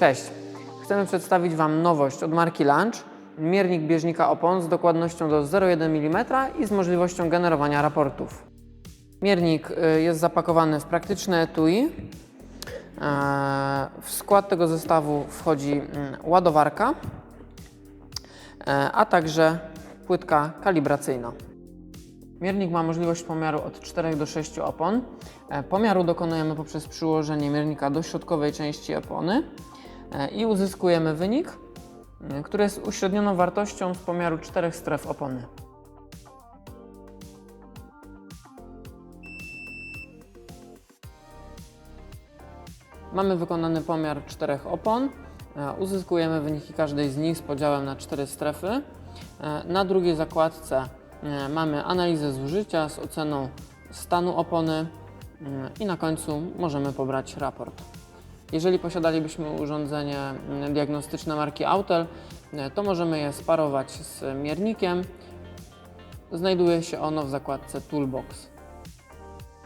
Cześć! Chcemy przedstawić Wam nowość od marki Lunch. Miernik bieżnika opon z dokładnością do 0,1 mm i z możliwością generowania raportów. Miernik y, jest zapakowany w praktyczne etui. Eee, W skład tego zestawu wchodzi mm, ładowarka, e, a także płytka kalibracyjna. Miernik ma możliwość pomiaru od 4 do 6 opon. E, Pomiaru dokonujemy poprzez przyłożenie miernika do środkowej części opony e, i uzyskujemy wynik, m, który jest uśrednioną wartością z pomiaru czterech stref opony. Mamy wykonany pomiar czterech opon. E, Uzyskujemy wyniki każdej z nich z podziałem na cztery strefy. E, Na drugiej zakładce e, mamy analizę zużycia z oceną stanu opony i na końcu możemy pobrać raport. Jeżeli posiadalibyśmy urządzenie mm, diagnostyczne marki Autel, e, to możemy je sparować z miernikiem. Znajduje się ono w zakładce Toolbox.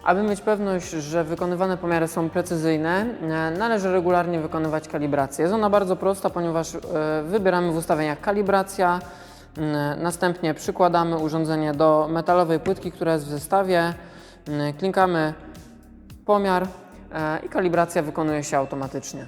Aby mieć pewność, że wykonywane pomiary są precyzyjne, e, należy regularnie wykonywać kalibrację. Jest ona bardzo prosta, ponieważ e, wybieramy w ustawieniach kalibracja, następnie przykładamy urządzenie do metalowej płytki, która jest w zestawie, klikamy pomiar i kalibracja wykonuje się automatycznie.